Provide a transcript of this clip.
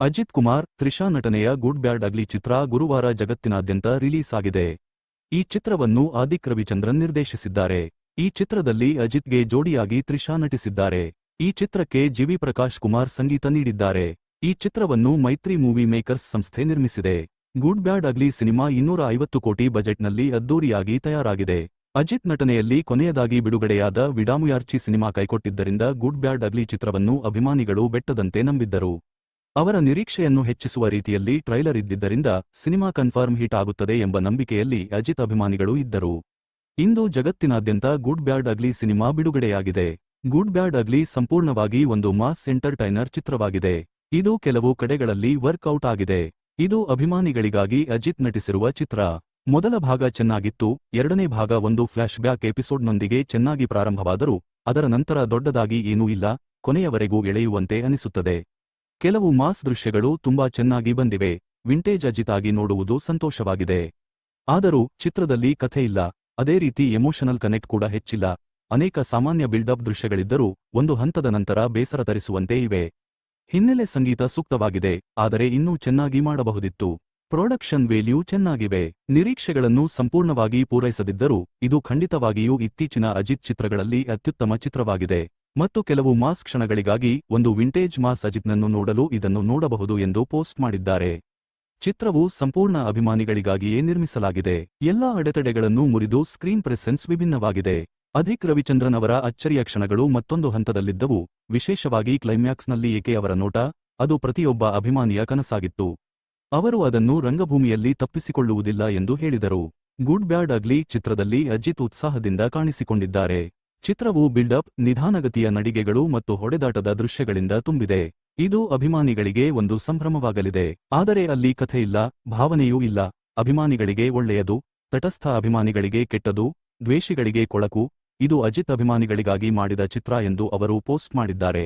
ಅಜಿತ್ ಕುಮಾರ್, ತ್ರಿಷಾ ನಟನೆಯ good bad ಅಗ್ಲಿ ಚಿತ್ರ ಗುರುವಾರ ಜಗತ್ತಿನಾದ್ಯಂತ ರಿಲೀಸ್ ಆಗಿದೆ. ಈ ಚಿತ್ರವನ್ನು ಆದಿಕ್ ರವಿಚಂದ್ರನ್ ನಿರ್ದೇಶಿಸಿದ್ದಾರೆ. ಈ ಚಿತ್ರದಲ್ಲಿ ಅಜಿತ್ಗೆ ಜೋಡಿಯಾಗಿ ತ್ರಿಷಾ ನಟಿಸಿದ್ದಾರೆ. ಈ ಚಿತ್ರಕ್ಕೆ ಜಿವಿ ಪ್ರಕಾಶ್ ಕುಮಾರ್ ಸಂಗೀತ ನೀಡಿದ್ದಾರೆ. ಈ ಚಿತ್ರವನ್ನು ಮೈತ್ರಿ ಮೂವಿ ಮೇಕರ್ಸ್ ಸಂಸ್ಥೆ ನಿರ್ಮಿಸಿದೆ. ಗುಡ್ ಬ್ಯಾಡ್ ಅಗ್ಲಿ ಸಿನಿಮಾ ಇನ್ನೂರ ಐವತ್ತು ಕೋಟಿ ಬಜೆಟ್ನಲ್ಲಿ ಅದ್ದೂರಿಯಾಗಿ ತಯಾರಾಗಿದೆ. ಅಜಿತ್ ನಟನೆಯಲ್ಲಿ ಕೊನೆಯದಾಗಿ ಬಿಡುಗಡೆಯಾದ ವಿಡಾಮುಯಾರ್ಚಿ ಸಿನಿಮಾ ಕೈಕೊಟ್ಟಿದ್ದರಿಂದ ಗುಡ್ ಬ್ಯಾಡ್ ಅಗ್ಲಿ ಚಿತ್ರವನ್ನು ಅಭಿಮಾನಿಗಳು ಬೆಟ್ಟದಂತೆ ನಂಬಿದ್ದರು. ಅವರ ನಿರೀಕ್ಷೆಯನ್ನು ಹೆಚ್ಚಿಸುವ ರೀತಿಯಲ್ಲಿ ಟ್ರೈಲರ್ ಇದ್ದಿದ್ದರಿಂದ ಸಿನಿಮಾ ಕನ್ಫರ್ಮ್ ಹಿಟ್ ಆಗುತ್ತದೆ ಎಂಬ ನಂಬಿಕೆಯಲ್ಲಿ ಅಜಿತ್ ಅಭಿಮಾನಿಗಳು ಇದ್ದರು. ಇಂದು ಜಗತ್ತಿನಾದ್ಯಂತ ಗುಡ್ ಬ್ಯಾಡ್ ಅಗ್ಲಿ ಸಿನಿಮಾ ಬಿಡುಗಡೆಯಾಗಿದೆ. ಗುಡ್ ಬ್ಯಾಡ್ ಅಗ್ಲಿ ಸಂಪೂರ್ಣವಾಗಿ ಒಂದು ಮಾಸ್ ಎಂಟರ್ಟೈನರ್ ಚಿತ್ರವಾಗಿದೆ. ಇದು ಕೆಲವು ಕಡೆಗಳಲ್ಲಿ ವರ್ಕ್ಔಟ್ ಆಗಿದೆ. ಇದು ಅಭಿಮಾನಿಗಳಿಗಾಗಿ ಅಜಿತ್ ನಟಿಸಿರುವ ಚಿತ್ರ. ಮೊದಲ ಭಾಗ ಚೆನ್ನಾಗಿತ್ತು, ಎರಡನೇ ಭಾಗ ಒಂದು ಫ್ಲಾಶ್ ಬ್ಯಾಕ್ ಎಪಿಸೋಡ್ನೊಂದಿಗೆ ಚೆನ್ನಾಗಿ ಪ್ರಾರಂಭವಾದರೂ ಅದರ ನಂತರ ದೊಡ್ಡದಾಗಿ ಏನೂ ಇಲ್ಲ, ಕೊನೆಯವರೆಗೂ ಎಳೆಯುವಂತೆ ಅನಿಸುತ್ತದೆ. ಕೆಲವು ಮಾಸ್ ದೃಶ್ಯಗಳು ತುಂಬಾ ಚೆನ್ನಾಗಿ ಬಂದಿವೆ. ವಿಂಟೇಜ್ ಅಜಿತ್ ಆಗಿ ನೋಡುವುದು ಸಂತೋಷವಾಗಿದೆ. ಆದರೂ ಚಿತ್ರದಲ್ಲಿ ಕಥೆಯಿಲ್ಲ ಅದೇ ರೀತಿ ಎಮೋಷನಲ್ ಕನೆಕ್ಟ್ ಕೂಡ ಹೆಚ್ಚಿಲ್ಲ. ಅನೇಕ ಸಾಮಾನ್ಯ ಬಿಲ್ಡಪ್ ದೃಶ್ಯಗಳಿದ್ದರೂ ಒಂದು ಹಂತದ ನಂತರ ಬೇಸರ ತರಿಸುವಂತೆ ಇವೆ. ಹಿನ್ನೆಲೆ ಸಂಗೀತ ಸೂಕ್ತವಾಗಿದೆ. ಆದರೆ ಇನ್ನೂ ಚೆನ್ನಾಗಿ ಮಾಡಬಹುದಿತ್ತು. ಪ್ರೊಡಕ್ಷನ್ ವೇಲ್ಯೂ ಚೆನ್ನಾಗಿವೆ. ನಿರೀಕ್ಷೆಗಳನ್ನು ಸಂಪೂರ್ಣವಾಗಿ ಪೂರೈಸದಿದ್ದರೂ ಇದು ಖಂಡಿತವಾಗಿಯೂ ಇತ್ತೀಚಿನ ಅಜಿತ್ ಚಿತ್ರಗಳಲ್ಲಿ ಅತ್ಯುತ್ತಮ ಚಿತ್ರವಾಗಿದೆ. ಮತ್ತು ಕೆಲವು ಮಾಸ್ ಕ್ಷಣಗಳಿಗಾಗಿ ಒಂದು ವಿಂಟೇಜ್ ಮಾಸ್ ಅಜಿತ್ನನ್ನು ನೋಡಲು ಇದನ್ನು ನೋಡಬಹುದು ಎಂದು ಪೋಸ್ಟ್ ಮಾಡಿದ್ದಾರೆ. ಚಿತ್ರವು ಸಂಪೂರ್ಣ ಅಭಿಮಾನಿಗಳಿಗಾಗಿಯೇ ನಿರ್ಮಿಸಲಾಗಿದೆ. ಎಲ್ಲಾ ಅಡೆತಡೆಗಳನ್ನು ಮುರಿದು ಸ್ಕ್ರೀನ್ ಪ್ರೆಸೆನ್ಸ್ ವಿಭಿನ್ನವಾಗಿದೆ. ಅಧಿಕ್ ರವಿಚಂದ್ರನ್ ಅವರ ಅಚ್ಚರಿಯ ಕ್ಷಣಗಳು ಮತ್ತೊಂದು ಹಂತದಲ್ಲಿದ್ದವು. ವಿಶೇಷವಾಗಿ ಕ್ಲೈಮ್ಯಾಕ್ಸ್ನಲ್ಲಿ ಏಕೆ ಅವರ ನೋಟ? ಅದು ಪ್ರತಿಯೊಬ್ಬ ಅಭಿಮಾನಿಯ ಕನಸಾಗಿತ್ತು. ಅವರು ಅದನ್ನು ರಂಗಭೂಮಿಯಲ್ಲಿ ತಪ್ಪಿಸಿಕೊಳ್ಳುವುದಿಲ್ಲ ಎಂದು ಹೇಳಿದರು. ಗುಡ್ ಬ್ಯಾಡ್ ಅಗ್ಲಿ ಚಿತ್ರದಲ್ಲಿ ಅಜಿತ್ ಉತ್ಸಾಹದಿಂದ ಕಾಣಿಸಿಕೊಂಡಿದ್ದಾರೆ. ಚಿತ್ರವು ಬಿಲ್ಡಪ್, ನಿಧಾನಗತಿಯ ನಡಿಗೆಗಳು ಮತ್ತು ಹೊಡೆದಾಟದ ದೃಶ್ಯಗಳಿಂದ ತುಂಬಿದೆ. ಇದು ಅಭಿಮಾನಿಗಳಿಗೆ ಒಂದು ಸಂಭ್ರಮವಾಗಲಿದೆ. ಆದರೆ ಅಲ್ಲಿ ಕಥೆಯಿಲ್ಲ ಭಾವನೆಯೂ ಇಲ್ಲ. ಅಭಿಮಾನಿಗಳಿಗೆ ಒಳ್ಳೆಯದು, ತಟಸ್ಥ ಅಭಿಮಾನಿಗಳಿಗೆ ಕೆಟ್ಟದು, ದ್ವೇಷಿಗಳಿಗೆ ಕೊಳಕು. ಇದು ಅಜಿತ್ ಅಭಿಮಾನಿಗಳಿಗಾಗಿ ಮಾಡಿದ ಚಿತ್ರ ಎಂದು ಅವರು ಪೋಸ್ಟ್ ಮಾಡಿದ್ದಾರೆ.